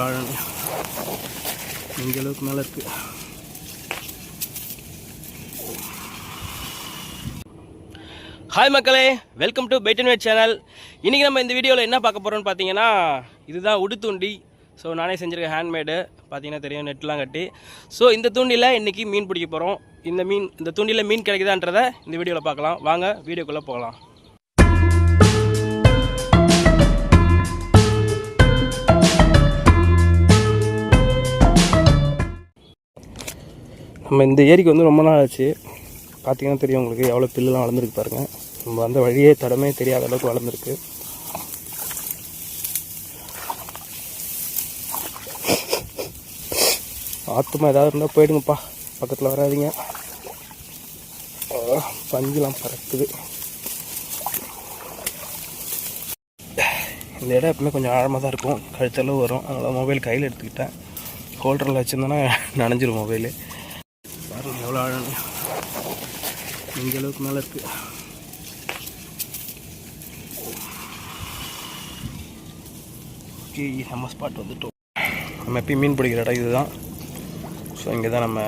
ஒரு ஆழம் இந்த அளவுக்கு மேலே இருக்குது ஹாய் மக்களே welcome to pet and channel இன்றைக்கி நம்ம இந்த வீடியோவில் என்ன பார்க்க போகிறோம்னு பார்த்தீங்கன்னா இதுதான் உடு தூண்டி. ஸோ நானே செஞ்சுருக்கேன் ஹேண்ட்மேடு பார்த்தீங்கன்னா தெரியும் நெட்லாம் கட்டி. ஸோ இந்த தூண்டியில் இன்றைக்கி மீன் பிடிக்க போகிறோம் இந்த மீன் இந்த தூண்டியில் மீன் கிடைக்குதான்றதை இந்த வீடியோவில் பார்க்கலாம். வாங்க வீடியோக்குள்ளே போகலாம். நம்ம இந்த ஏரிக்கு வந்து ரொம்ப நாள் ஆச்சு. பார்த்தீங்கன்னா தெரியும் உங்களுக்கு எவ்வளோ பில்லுலாம் வளர்ந்துருக்கு பாருங்கள் நம்ம வந்த வழியே தடமே தெரியாத அளவுக்கு வளர்ந்துருக்கு. ஆத்துமா ஏதாவது இருந்தால் போயிடுங்கப்பா. பக்கத்தில் வராதீங்க. பஞ்செலாம் பஞ்சுலாம் பறக்குது. இந்த இடம் எப்பவுமே கொஞ்சம் ஆழமாக தான் இருக்கும். கழுத்தளவு வரும். அதனால் மொபைல் கையில் எடுத்துக்கிட்டேன். ஹோல்டரில் வச்சுருந்தேன்னா நனைஞ்சிரும் மொபைலு எவ்வளோ ஆழம் இந்த அளவுக்கு மேலே இருக்குது ஓகே நம்ம ஸ்பாட் வந்துட்டோம். நம்ம எப்பயும் மீன் பிடிக்கிற இடம் இதுதான். ஸோ இங்கே தான் நம்ம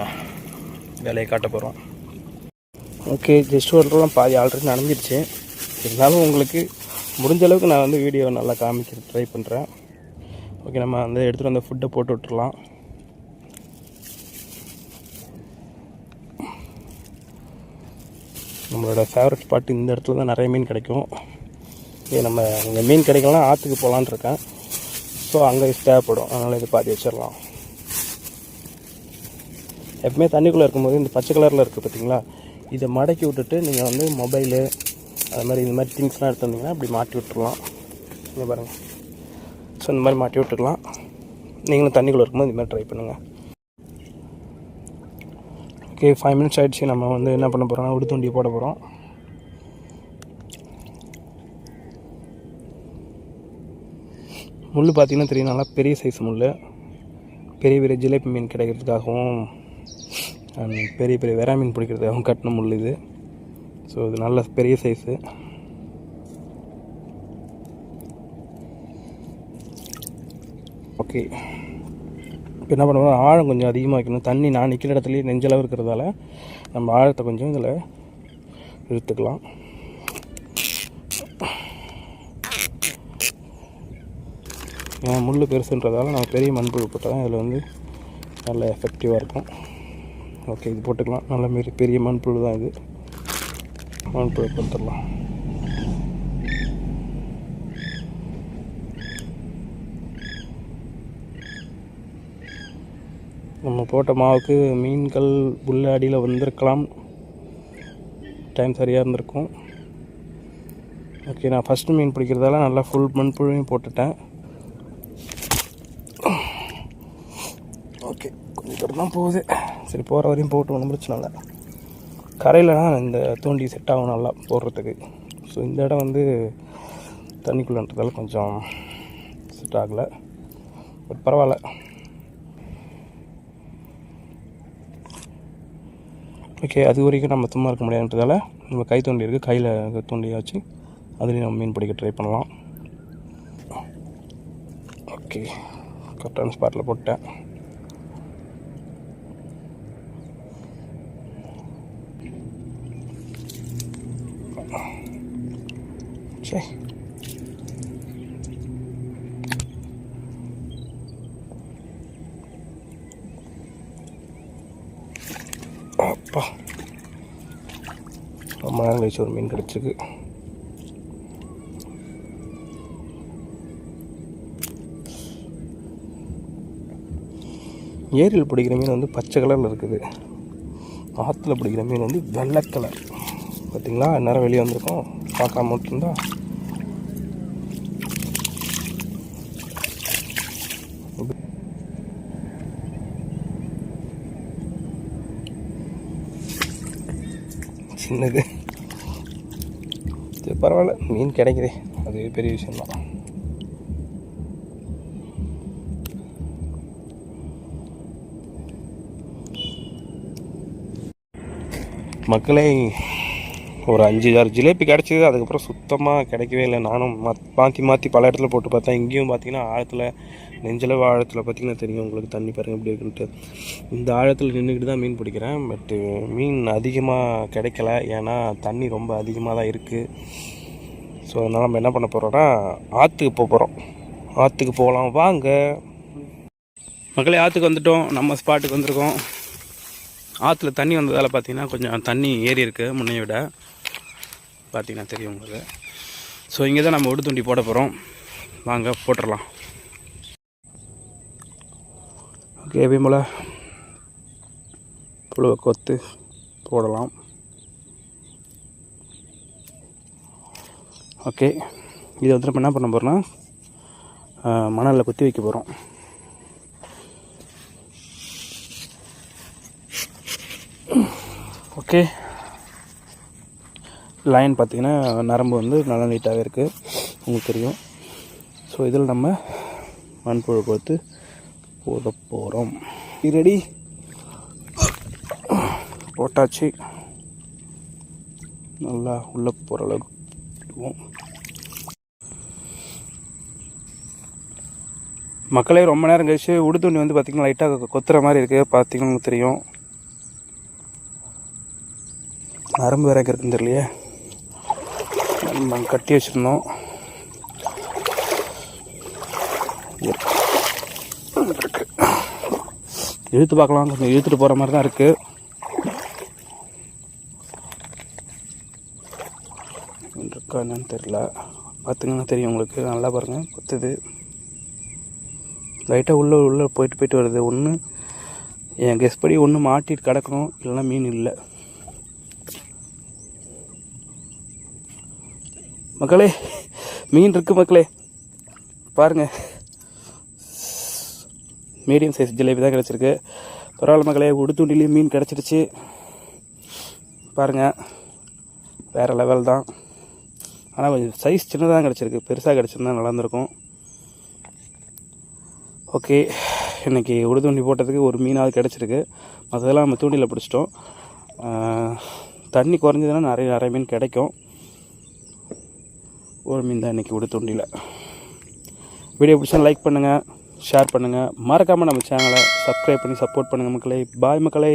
வேலையை காட்ட போகிறோம் ஓகே ஜஸ்ட் ஒர்க்கெல்லாம் பாதி ஆல்ரெடி நடந்துருச்சு இருந்தாலும் உங்களுக்கு முடிஞ்ச அளவுக்கு நான் வந்து வீடியோ நல்லா காமிக்க ட்ரை பண்ணுறேன் ஓகே நம்ம வந்து எடுத்துகிட்டு வந்த ஃபுட்டை போட்டு விட்டுறலாம். நம்மளோட ஃபேவரட் ஸ்பாட் இந்த இடத்துல தான் நிறைய மீன் கிடைக்கும். இது நம்ம இங்கே மீன் கிடைக்கலாம் ஆற்றுக்கு போகலான் இருக்கேன். ஸோ அங்கே தேவைப்படும். அதனால் இது பாதி வச்சிடலாம். எப்பவுமே தண்ணிக்குள்ளே இருக்கும்போது இந்த பச்சை கலரில் இருக்குது பார்த்தீங்களா இதை மடக்கி விட்டுட்டு நீங்கள் வந்து மொபைலு அது மாதிரி இந்த மாதிரி திங்ஸ்லாம் எடுத்து வந்தீங்கன்னா அப்படி மாட்டி விட்டுருலாம் இங்கே பாருங்கள் ஸோ இந்த மாதிரி மாட்டி விட்டுக்கலாம் நீங்களும் தண்ணிக்குள்ளே இருக்கும்போது இந்த மாதிரி ட்ரை பண்ணுங்கள் ஓகே ஃபைவ் மினிட்ஸ் ஆகிடுச்சு நம்ம வந்து என்ன பண்ண போகிறோம்னா உடுத்துண்டியை போட போகிறோம் முள் பார்த்தீங்கன்னா தெரியும். நல்லா பெரிய சைஸ் முள் பெரிய பெரிய ஜிலேபி மீன் கிடைக்கிறதுக்காகவும் பெரிய பெரிய வெரா மீன் பிடிக்கிறதுக்காகவும் கட்டின முள் இது. ஸோ இது நல்ல பெரிய சைஸு ஓகே என்ன பண்ணுவோம் ஆழம் கொஞ்சம் அதிகமாக வைக்கணும். தண்ணி நான் நிற்கிற இடத்துலையே நெஞ்சளவு இருக்கிறதால நம்ம ஆழத்தை கொஞ்சம் இதில் இழுத்துக்கலாம். ஏன் முள் பெருசுன்றதால நம்ம பெரிய மண்புழு போட்டால் தான் இதில் வந்து நல்ல எஃபெக்டிவாக இருக்கும். ஓகே இது போட்டுக்கலாம். நல்ல மாரி பெரிய மண்புழு தான் இது. மண்புழு கொடுத்துடலாம் நம்ம போட்ட மாவுக்கு மீன்கள் உள்ள அடியில் வந்திருக்கலாம். டைம் சரியாக இருந்திருக்கும். ஓகே நான் ஃபஸ்ட்டு மீன் பிடிக்கிறதால நல்லா ஃபுல் மண்புழுவையும் போட்டுட்டேன். ஓகே கொஞ்சம் தூரம் தான் போகுது. சரி போகிற வரையும் போட்டு ஒன்றும் பிரச்சனை இல்லை. கரையிலனா இந்த தூண்டி செட் ஆகும் நல்லா போடுறதுக்கு. ஸோ இந்த இடம் வந்து தண்ணிக்குள்ளன்றதால கொஞ்சம் செட் ஆகலை. பட் பரவாயில்ல. ஓகே அது வரைக்கும் நம்ம சும்மா இருக்க முடியாதுன்றதால நம்ம கை தூண்டி இருக்குது கையில் தூண்டியாக வச்சு அதுலேயும் நம்ம மீன் பிடிக்க ட்ரை பண்ணலாம். ஓகே கரெக்டான ஸ்பாட்டில் போட்டேன். சரி அப்பா. ரொம்ப நேரம் கழிச்சு ஒரு மீன் கிடச்சிருக்கு. ஏரியில் பிடிக்கிற மீன் வந்து பச்சை கலரில் இருக்குது. ஆற்றுல பிடிக்கிற மீன் வந்து வெள்ளை கலர். பார்த்தீங்களா நேரம் வெளியே வந்திருக்கோம். பார்க்காம மட்டும்தான் சின்னது. சரி பரவாயில்ல. மீன் கிடைக்குதே. அது பெரிய விஷயம்தான். மக்களே ஒரு அஞ்சு ஆறு ஜிலேபி கிடச்சிது அதுக்கப்புறம் சுத்தமாக கிடைக்கவே இல்லை. நானும் மத் மாற்றி மாற்றி பல இடத்துல போட்டு பார்த்தேன். இங்கேயும் பார்த்தீங்கன்னா ஆழத்தில் நெஞ்சளவு ஆழத்தில் பார்த்திங்கன்னா தெரியும். உங்களுக்கு தண்ணி பாருங்கள் எப்படி இருக்குன்ட்டு. இந்த ஆழத்தில் நின்றுக்கிட்டு தான் மீன் பிடிக்கிறேன். பட்டு மீன் அதிகமாக கிடைக்கல. ஏன்னா தண்ணி ரொம்ப அதிகமாக தான் இருக்குது ஸோ அதனால் நம்ம என்ன பண்ண போகிறோம்னா ஆற்றுக்கு போக போகிறோம் ஆற்றுக்கு போகலாம். வாங்க. மக்களே ஆற்றுக்கு வந்துட்டோம். நம்ம ஸ்பாட்டுக்கு வந்திருக்கோம். ஆற்றுல தண்ணி வந்ததால் பார்த்தீங்கன்னா கொஞ்சம் தண்ணி ஏறி இருக்குது முன்னைய விட. பார்த்தீங்கன்னா தெரியும் உங்களுக்கு. ஸோ இங்கே தான் நம்ம உடுத்துண்டி போட போகிறோம் வாங்க போட்டுடலாம் ஓகே விமலா புழுவை கொத்து போடலாம். ஓகே இதை வந்து நம்ம என்ன பண்ண போகிறோம்னா மணலில் குத்தி வைக்க போகிறோம் ஓகே லைன் பார்த்திங்கன்னா நரம்பு வந்து நல்லா நீட்டாகவே இருக்குது உங்களுக்கு தெரியும். ஸோ இதில் நம்ம மண்புழு கொடுத்து போட போகிறோம் ரெடி போட்டாச்சு. நல்லா உள்ளே போகிற அளவுக்கு மக்களே ரொம்ப நேரம் கழிச்சு உடுதுண்ணி வந்து பார்த்திங்கன்னா லைட்டாக கொத்துற மாதிரி இருக்குது பார்த்தீங்கன்னா உங்களுக்கு தெரியும். நரம்பு வேற இருக்குன்னு தெரியலையே நம்ம கட்டி வச்சுருந்தோம். இருக்கு. இழுத்து பார்க்கலாம். கொஞ்சம் இழுத்துட்டு போகிற மாதிரி தான் இருக்குது இருக்கா என்னன்னு தெரியல. பார்த்துங்கன்னா தெரியும் உங்களுக்கு. நல்லா பாருங்கள் கொத்துது. லைட்டாக உள்ளே உள்ளே போயிட்டு போயிட்டு வருது. ஒன்று என் கெஸ் படி ஒன்று மாட்டிட்டு கிடக்கணும். இல்லைன்னா மீன் இல்லை. மக்களே மீன் இருக்கு மக்களே. பாருங்க. மீடியம் சைஸ் ஜிலேபி தான் கிடச்சிருக்கு. பரவாயில்ல மக்களே உடுத்துண்டிலையும் மீன் கிடச்சிருச்சு. பாருங்கள் வேறு லெவல் தான். ஆனால் கொஞ்சம் சைஸ் சின்னதாக தான் கிடச்சிருக்கு. பெருசாக கிடச்சிருந்தா நல்லா இருந்திருக்கும் ஓகே இன்றைக்கி உடுதுண்டி போட்டதுக்கு ஒரு மீனாவது கிடச்சிருக்கு. மற்றதெல்லாம் நம்ம தூண்டியில் பிடிச்சிட்டோம். தண்ணி குறைஞ்சதுன்னா நிறைய நிறைய மீன் கிடைக்கும். ஒரு மீன் தான் இன்றைக்கி உடுத்துண்டியில் வீடியோ பிடிச்சா லைக் பண்ணுங்கள் ஷேர் பண்ணுங்கள் மறக்காமல் நம்ம சேனலை சப்ஸ்கிரைப் பண்ணி சப்போர்ட் பண்ணுங்கள் மக்களே. பாய் மக்களே.